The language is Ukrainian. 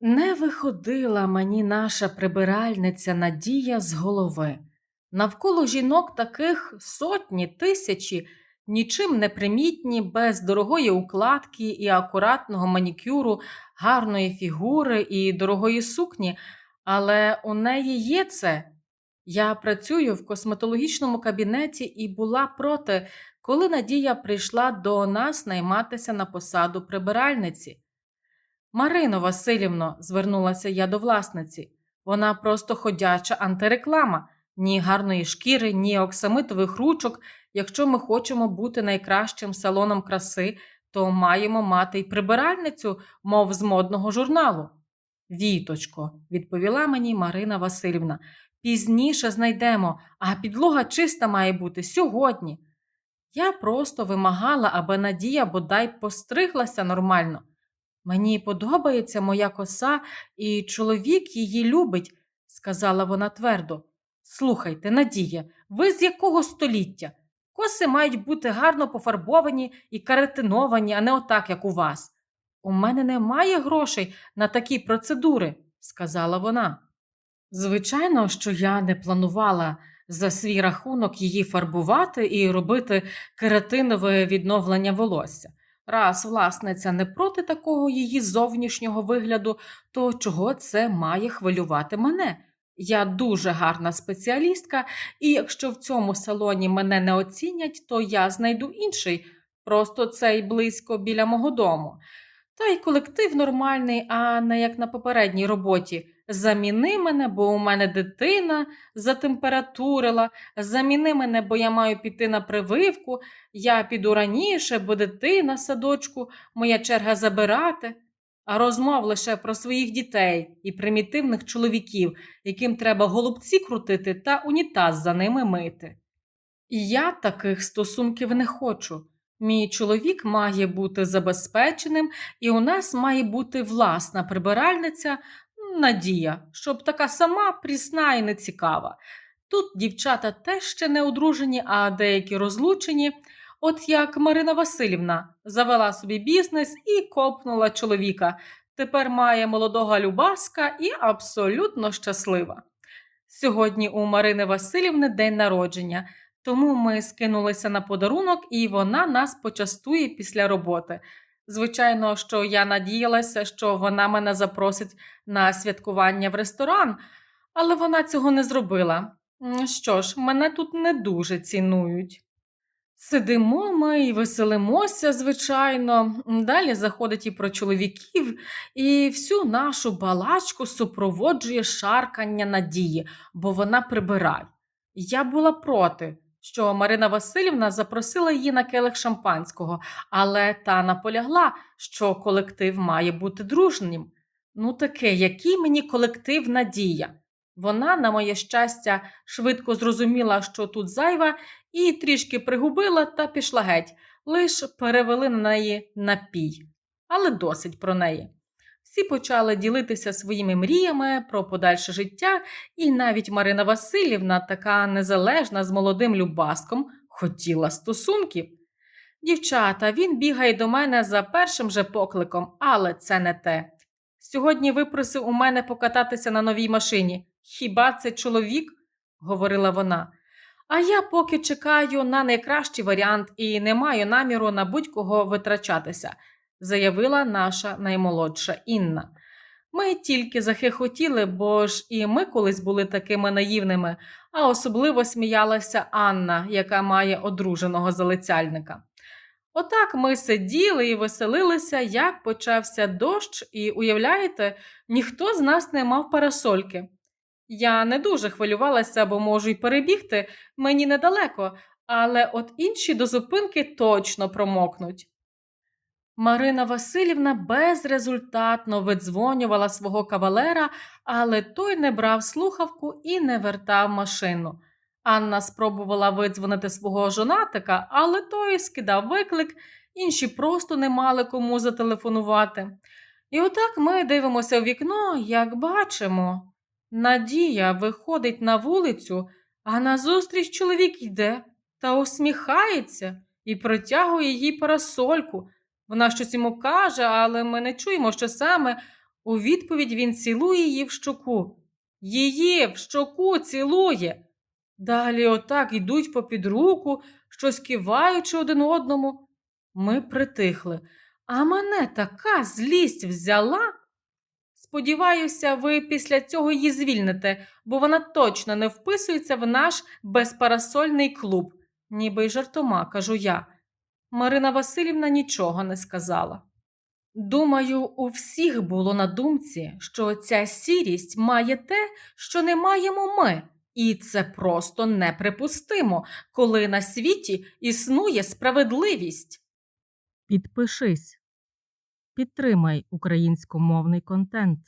Не виходила мені наша прибиральниця Надія з голови. Навколо жінок таких сотні, тисячі, нічим не примітні, без дорогої укладки і акуратного манікюру, гарної фігури і дорогої сукні, але у неї є це. Я працюю в косметологічному кабінеті і була проти, коли Надія прийшла до нас найматися на посаду прибиральниці. Марино Васильівно, звернулася я до власниці, вона просто ходяча антиреклама, ні гарної шкіри, ні оксамитових ручок. Якщо ми хочемо бути найкращим салоном краси, то маємо мати й прибиральницю, мов з модного журналу. Віточко, відповіла мені Марина Васильівна, пізніше знайдемо, а підлога чиста має бути сьогодні. Я просто вимагала, аби Надія бодай постриглася нормально. Мені подобається моя коса, і чоловік її любить, сказала вона твердо. Слухайте, Надія, ви з якого століття? Коси мають бути гарно пофарбовані і каретиновані, а не отак, як у вас. У мене немає грошей на такі процедури, сказала вона. Звичайно, що я не планувала за свій рахунок її фарбувати і робити кератинове відновлення волосся. Раз власниця не проти такого її зовнішнього вигляду, то чого це має хвилювати мене? Я дуже гарна спеціалістка, і якщо в цьому салоні мене не оцінять, то я знайду інший, просто цей близько біля мого дому. Та й колектив нормальний, а не як на попередній роботі. Заміни мене, бо у мене дитина затемпературила, заміни мене, бо я маю піти на прививку, я піду раніше, бо дитина садочку, моя черга забирати. А розмов лише про своїх дітей і примітивних чоловіків, яким треба голубці крутити та унітаз за ними мити. І я таких стосунків не хочу. Мій чоловік має бути забезпеченим, і у нас має бути власна прибиральниця Надія, щоб така сама прісна і нецікава. Тут дівчата теж ще не одружені, а деякі розлучені. От як Марина Васильівна завела собі бізнес і копнула чоловіка. Тепер має молодого Любаска і абсолютно щаслива. Сьогодні у Марини Васильівни день народження, тому ми скинулися на подарунок, і вона нас почастує після роботи. Звичайно, що я надіялася, що вона мене запросить на святкування в ресторан, але вона цього не зробила. Що ж, мене тут не дуже цінують. Сидимо ми і веселимося, звичайно. Далі заходить і про чоловіків, і всю нашу балачку супроводжує шаркання надії, бо вона прибирає. Я була проти, що Марина Васильівна запросила її на келих шампанського, але та наполягла, що колектив має бути дружнім. Ну, таке, який мені колектив надія. Вона, на моє щастя, швидко зрозуміла, що тут зайва, і трішки пригубила та пішла геть, лиш перевели на неї напій. Але досить про неї. Всі почали ділитися своїми мріями про подальше життя, і навіть Марина Васильівна, така незалежна з молодим Любаском, хотіла стосунків. Дівчата, він бігає до мене за першим же покликом, але це не те. Сьогодні випросив у мене покататися на новій машині. Хіба це чоловік? говорила вона. А я поки чекаю на найкращий варіант і не маю наміру на будь-кого витрачатися, заявила наша наймолодша Інна. Ми тільки захихотіли, бо ж і ми колись були такими наївними, а особливо сміялася Анна, яка має одруженого залицяльника. Отак ми сиділи і веселилися, як почався дощ, і, уявляєте, ніхто з нас не мав парасольки. Я не дуже хвилювалася, бо можу й перебігти, мені недалеко, але от інші до зупинки точно промокнуть. Марина Васильівна безрезультатно видзвонювала свого кавалера, але той не брав слухавку і не вертав машину. Анна спробувала видзвонити свого жонатика, але той скидав виклик, інші просто не мали кому зателефонувати. І отак ми дивимося в вікно, як бачимо. Надія виходить на вулицю, а назустріч чоловік йде та усміхається і протягує їй парасольку. Вона щось йому каже, але ми не чуємо, що саме. У відповідь він цілує її в щоку. Її в щоку цілує. Далі отак йдуть попід руку, щось киваючи один одному. Ми притихли, а мене така злість взяла. Сподіваюся, ви після цього її звільните, бо вона точно не вписується в наш безпарасольний клуб, ніби й жартома, кажу я. Марина Васильівна нічого не сказала. Думаю, у всіх було на думці, що ця сірість має те, що не маємо ми, і це просто неприпустимо, коли на світі існує справедливість. Підпишись. Підтримай українськомовний контент.